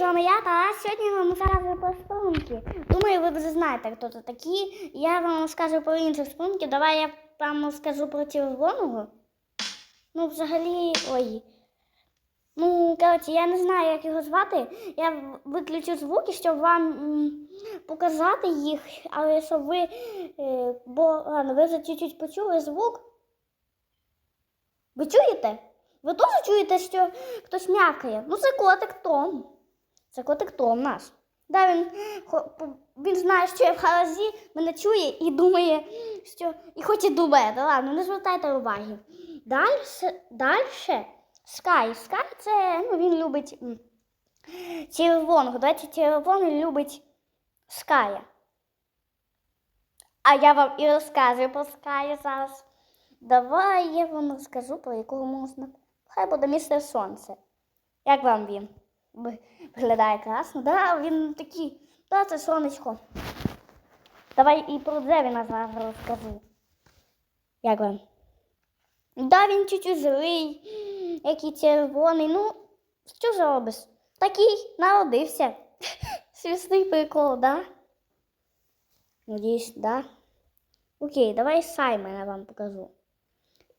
з вами я та сьогодні вам розкажу про спрунки. Думаю, ви вже знаєте, хто це такі. Я вам скажу про інших спрунків. Давай я вам скажу про червоного. Ну, взагалі, ой. Ну, коротше, я не знаю, як його звати. Я виключу звуки, щоб вам показати їх, але щоб ви. Е, бо ладно, ви вже чуть-чуть почули звук. Ви чуєте? Ви теж чуєте, що хтось м'якає? Ну, це котик Том. Це котик Том наш. Да, він, він знає, що я в гаражі, мене чує і думає, що. І хоче дубити. Ладно, не звертайте уваги. Далі, далі Скай. Скай це ну, він любить червоного. До червоний любить Ская. А я вам і розказую про Ская зараз. Давай я вам розкажу, про якого можна. Хай буде містер Сонце. Як вам він? Ви- Виглядає красно? Да, він такий. Да, це сонечко. Давай і про Джевіна зараз розкажу. Як вам? Да, він чуть-чуть злий, який червоний. Ну, що зробиш? Такий народився. Свісний прикол, да? Надіюсь, да? Окей, давай Саймона вам покажу.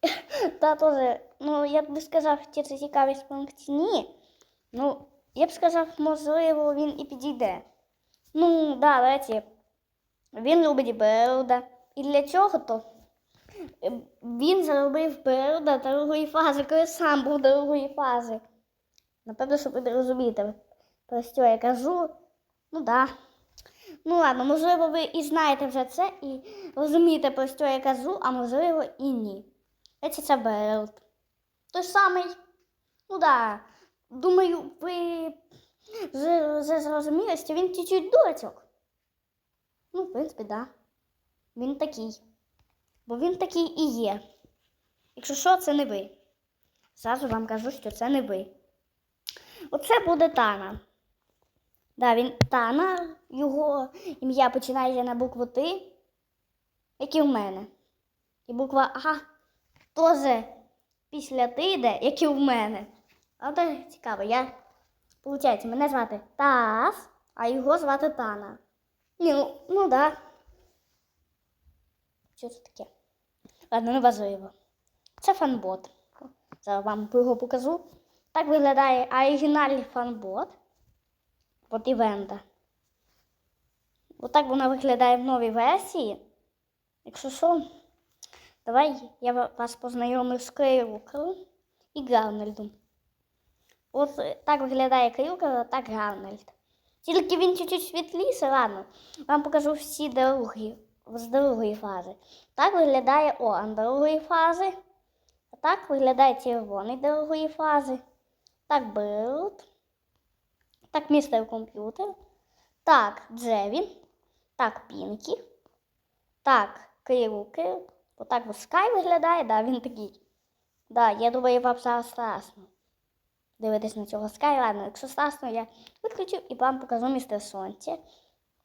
Та теж, ну я б сказав, чи це цікавий спонк чи ні. Ну, я б сказав, можливо, він і підійде. Ну, да, давайте. Він любить Берда. І для чого то? Е, Він заробив Берда другої фази, коли сам був другої фази. Напевно, що ви розумієте, про що я кажу. Ну да. Ну ладно, можливо, ви і знаєте вже це, і розумієте, про що я кажу, а можливо і ні. Це це Берд. Той самий. Ну да. Думаю, ви зрозуміли, що він чуть-чуть дурачок. Ну, в принципі, да. Він такий. Бо він такий і є. Якщо що, це не ви. Зразу вам кажу, що це не ви. Оце буде Тана. Да, він Тана, його ім'я починається на букву Т, як і в мене. І буква А теж після Т йде, як і в мене. Але цікаво, я. Получається, мене звати Тас, а його звати Тана. Ні, ну, ну да. Що це таке? Ладно, не важливо. Це фанбот. Зараз вам його покажу. Так виглядає оригінальний фанбот от івента. Отак вона виглядає в новій версії. Якщо що, давай я вас познайомлю з Крилкою і Гарнельдом. От так виглядає Крилка, так Гарнельд. Тільки він чуть-чуть світліше, ладно. Вам покажу всі другі, з другої фази. Так виглядає Оран другої фази. Так виглядає червоний другої фази. Так Билд. Так містер комп'ютер. Так, Джевін. Так, Пінкі. Так, Крилки. Отак Скай виглядає, да, він такий. Да, я думаю, вам зараз страшно. Дивитись на цього Скай. Ладно, якщо страшно, я виключу і вам покажу містер Сонце.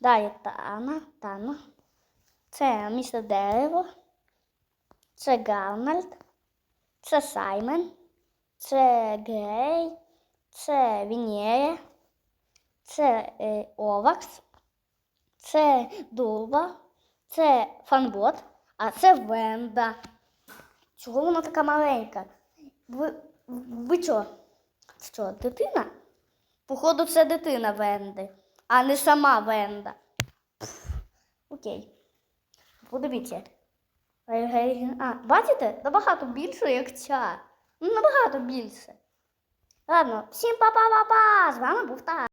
Далі Тана, Тана. Це містер Дерево. Це Гарнальд. Це Саймен. Це Грей. Це Вінєя. Це е, Овакс. Це Дуба. Це Фанбот. А це Венда. Чого вона така маленька? Ви, ви що? Що, дитина? Походу, це дитина Венди, а не сама Венда. Пф, Окей. Подивіться. А, бачите? Набагато більше, як ця. Ну, Набагато більше. Ладно, всім па-па-па-па! З вами був Тарас.